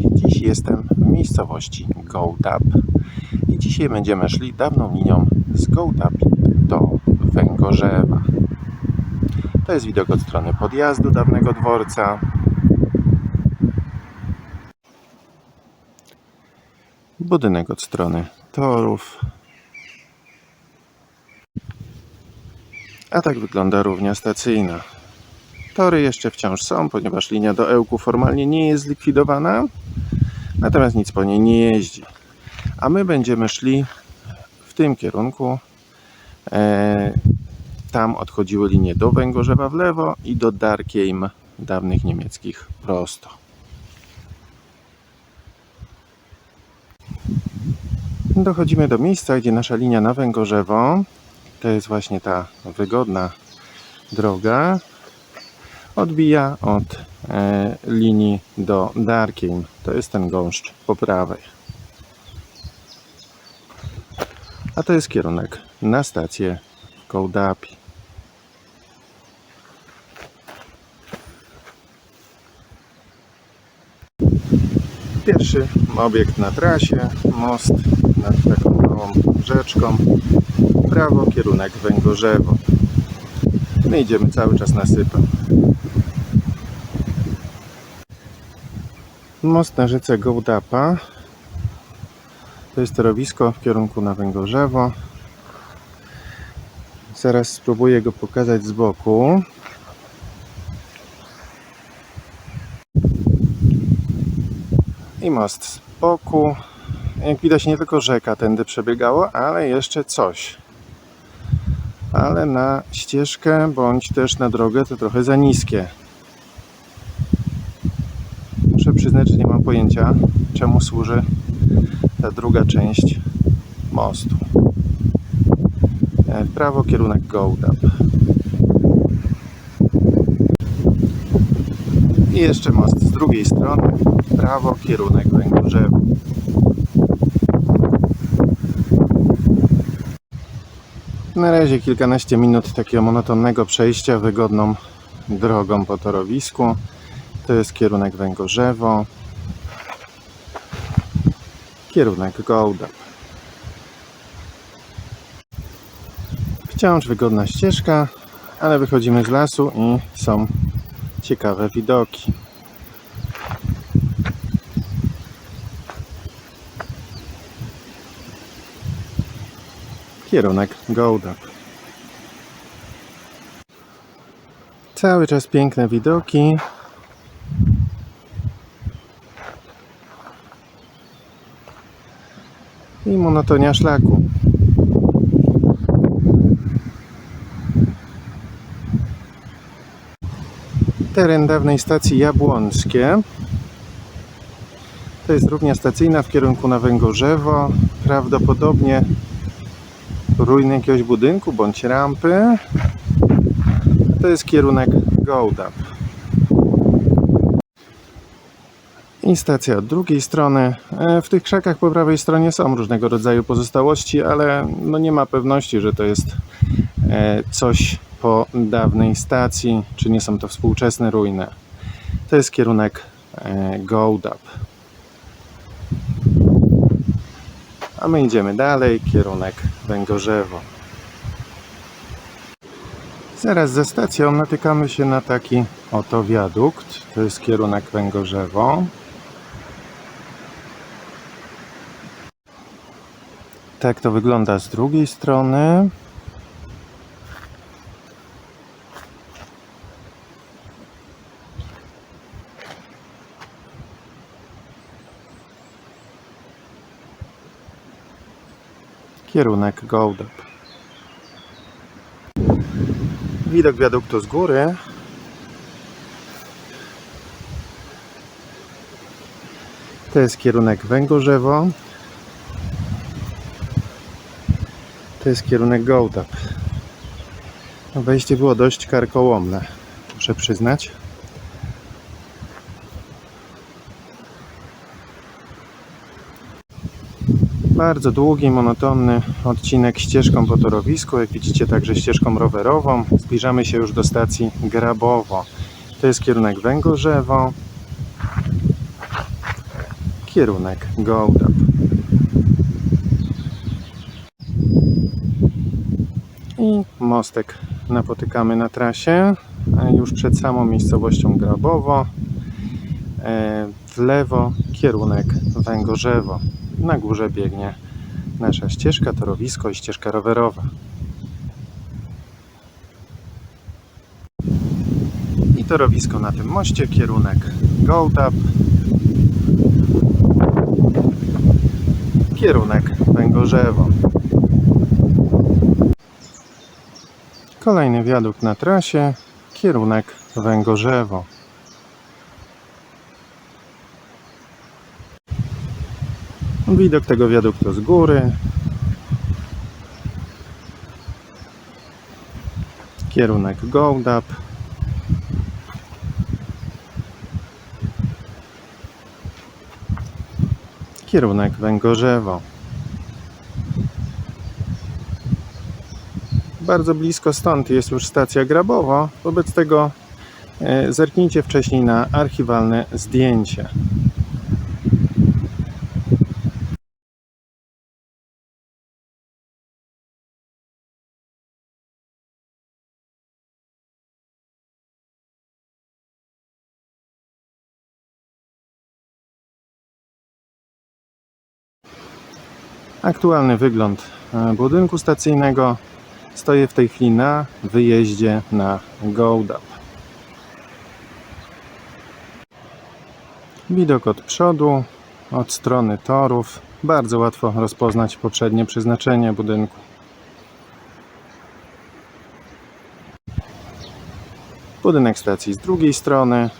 Dziś jestem w miejscowości Gołdap i dzisiaj będziemy szli dawną linią z Gołdapi do Węgorzewa. To jest widok od strony podjazdu dawnego dworca. Budynek od strony torów. A tak wygląda równia stacyjna. Tory jeszcze wciąż są, ponieważ linia do Ełku formalnie nie jest zlikwidowana, natomiast nic po niej nie jeździ. A my będziemy szli w tym kierunku. E, tam odchodziły linie do Węgorzewa w lewo i do Darkheim dawnych niemieckich prosto. Dochodzimy do miejsca, gdzie nasza linia na Węgorzewo, to jest właśnie ta wygodna droga, odbija od e, linii do Darkheim. To jest ten gąszcz po prawej. A to jest kierunek na stację Kołdapi. Pierwszy obiekt na trasie, most nad taką małą rzeczką. Prawo, kierunek Węgorzewo. My idziemy cały czas nasypem. Most na rzece Gołdapa. To jest torowisko w kierunku na Węgorzewo. Zaraz spróbuję go pokazać z boku. I most z boku. Jak widać nie tylko rzeka tędy przebiegała, ale jeszcze coś. Ale na ścieżkę bądź też na drogę to trochę za niskie. Że nie mam pojęcia, czemu służy ta druga część mostu. E, W prawo kierunek Gołdap. I jeszcze most z drugiej strony. W prawo kierunek Węgorzewa. Na razie kilkanaście minut takiego monotonnego przejścia wygodną drogą po torowisku. To jest kierunek Węgorzewo. Kierunek Gołdap. Wciąż wygodna ścieżka, ale wychodzimy z lasu i są ciekawe widoki. Kierunek Gołdap. Cały czas piękne widoki. I monotonia szlaku. Teren dawnej stacji Jabłonskie. To jest równia stacyjna w kierunku na Węgorzewo. Prawdopodobnie ruiny jakiegoś budynku bądź rampy. To jest kierunek Gołdap. I stacja od drugiej strony. E, W tych krzakach po prawej stronie są różnego rodzaju pozostałości, ale no nie ma pewności, że to jest e, coś po dawnej stacji, czy nie są to współczesne ruiny. To jest kierunek e, Gołdap. A my idziemy dalej, kierunek Węgorzewo. Zaraz za stacją natykamy się na taki oto wiadukt. To jest kierunek Węgorzewo. Tak to wygląda z drugiej strony. Kierunek Gołdap. Widok wiaduktu z góry. To jest kierunek Węgorzewo. To jest kierunek Gołdap. No, Wejście było dość karkołomne, muszę przyznać. Bardzo długi, monotonny odcinek ścieżką po torowisku, jak widzicie także ścieżką rowerową. Zbliżamy się już do stacji Grabowo. To jest kierunek Węgorzewo. kierunek Gołdap. I mostek napotykamy na trasie, już przed samą miejscowością Grabowo. E, W lewo kierunek Węgorzewo. Na górze biegnie nasza ścieżka, torowisko i ścieżka rowerowa. I torowisko na tym moście, kierunek Gołtap. Kierunek Węgorzewo. Kolejny wiadukt na trasie, kierunek Węgorzewo. Widok tego wiaduktu z góry. Kierunek Gołdap. Kierunek Węgorzewo. Bardzo blisko stąd jest już stacja Grabowo, wobec tego e, zerknijcie wcześniej na archiwalne zdjęcie. Aktualny wygląd e, budynku stacyjnego. Stoję w tej chwili na wyjeździe na Gołdap. Widok od przodu, od strony torów. Bardzo łatwo rozpoznać poprzednie przeznaczenie budynku. Budynek stacji z drugiej strony.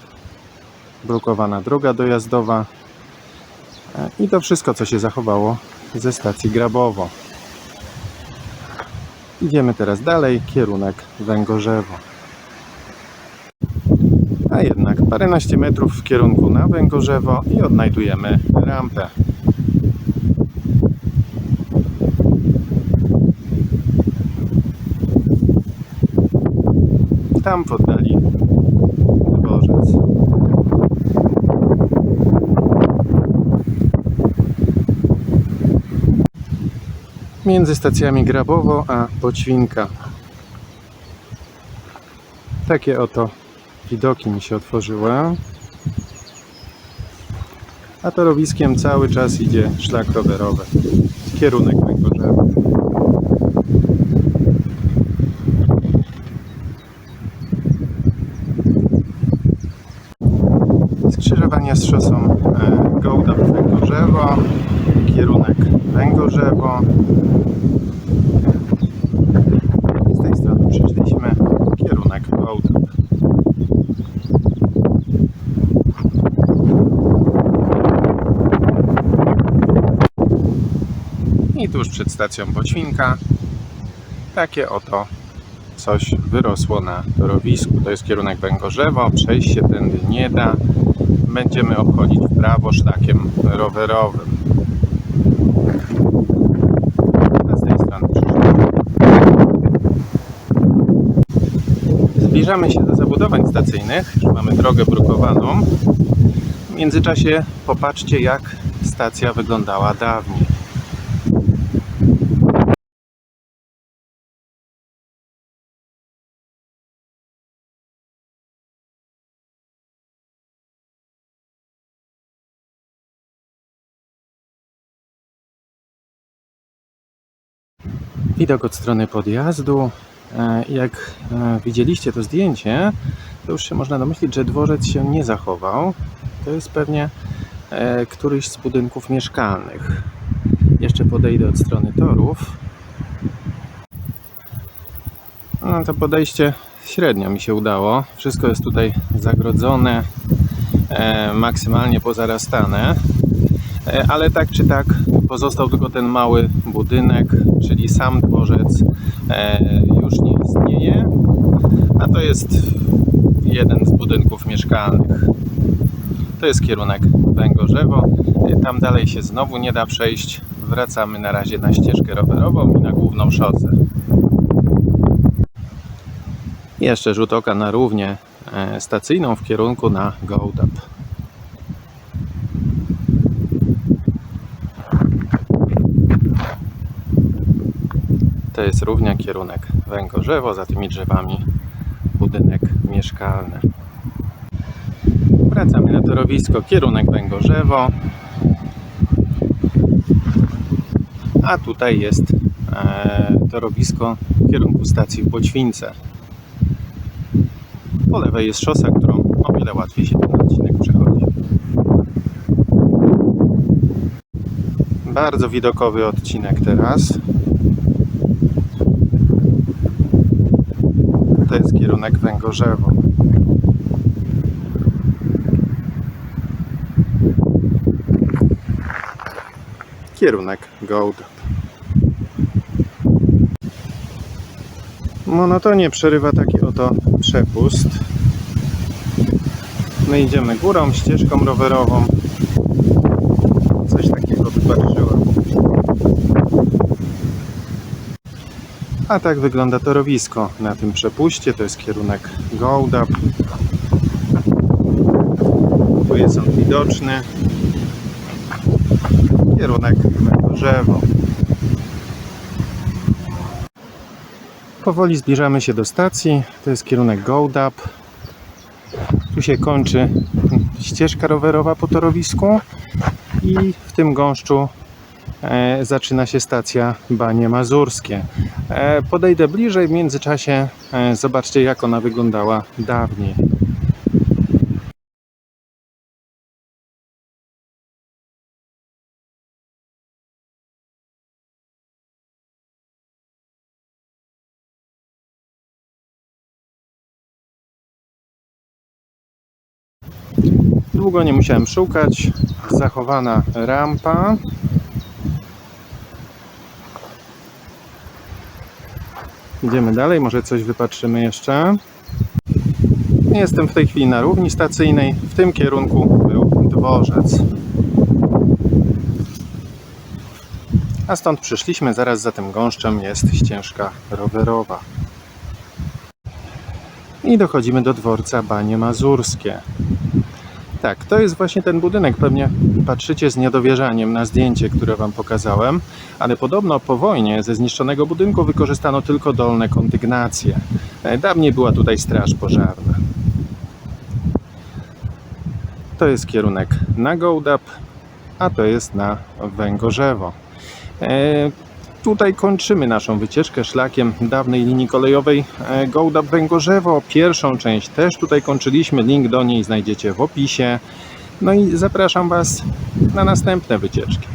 Brukowana droga dojazdowa. E, I to wszystko, co się zachowało ze stacji Grabowo. Idziemy teraz dalej, kierunek Węgorzewo. A jednak paręnaście metrów w kierunku na Węgorzewo i odnajdujemy rampę. Tam w oddali dworzec. Między stacjami Grabowo a Poćwinka. Takie oto widoki mi się otworzyły. A torowiskiem cały czas idzie szlak rowerowy. Kierunek Węgorzewa. Skrzyżowanie z szosą Węgorzewo. I z tej strony przyszliśmy kierunek Gołdap. I tuż przed stacją Boćwinka takie oto coś wyrosło na torowisku. To jest kierunek Węgorzewo, przejść się tędy nie da. Będziemy obchodzić w prawo szlakiem rowerowym. Z tej strony. Zbliżamy się do zabudowań stacyjnych. Mamy drogę brukowaną. W międzyczasie popatrzcie jak stacja wyglądała dawniej. Widok od strony podjazdu. E, Jak e, widzieliście to zdjęcie, to już się można domyślić, że dworzec się nie zachował. To jest pewnie e, któryś z budynków mieszkalnych. Jeszcze podejdę od strony torów. No to podejście średnio mi się udało. Wszystko jest tutaj zagrodzone, maksymalnie pozarastane. E, ale tak czy tak pozostał tylko ten mały budynek, czyli sam dworzec e, już nie istnieje, a to jest jeden z budynków mieszkalnych. To jest kierunek Węgorzewo. E, Tam dalej się znowu nie da przejść. Wracamy na razie na ścieżkę rowerową i na główną szosę. Jeszcze rzut oka na równię stacyjną w kierunku na Gołdap. To jest równia kierunek Węgorzewo, za tymi drzewami budynek mieszkalny. Wracamy na torowisko, kierunek Węgorzewo. A tutaj jest e, torowisko w kierunku stacji w Boćwince. Po lewej jest szosa, którą o wiele łatwiej się ten odcinek przechodzi. Bardzo widokowy odcinek teraz. To jest kierunek Węgorzewo. Kierunek Gold. Monotonie przerywa taki oto przepust. My idziemy górą, ścieżką rowerową. Coś takiego wypatrzyłem. A tak wygląda torowisko na tym przepuście. To jest kierunek Gold Up. Tu jest on widoczny. Kierunek Węgorzewo. Powoli zbliżamy się do stacji. To jest kierunek Gold Up. Tu się kończy ścieżka rowerowa po torowisku i w tym gąszczu zaczyna się stacja Banie Mazurskie. E, podejdę bliżej, w międzyczasie e, zobaczcie jak ona wyglądała dawniej. Długo nie musiałem szukać. Zachowana rampa. Idziemy dalej, może coś wypatrzymy jeszcze. Jestem w tej chwili na równi stacyjnej. W tym kierunku był dworzec. A stąd przyszliśmy, zaraz za tym gąszczem jest ścieżka rowerowa. I dochodzimy do dworca Banie Mazurskie. Tak, to jest właśnie ten budynek. Pewnie patrzycie z niedowierzaniem na zdjęcie, które Wam pokazałem, ale podobno po wojnie ze zniszczonego budynku wykorzystano tylko dolne kondygnacje. E, Dawniej była tutaj straż pożarna. To jest kierunek na Gołdap, a to jest na Węgorzewo. Tutaj kończymy naszą wycieczkę szlakiem dawnej linii kolejowej e, Gołdap Węgorzewo. Pierwszą część też tutaj kończyliśmy. Link do niej znajdziecie w opisie. No i zapraszam Was na następne wycieczki.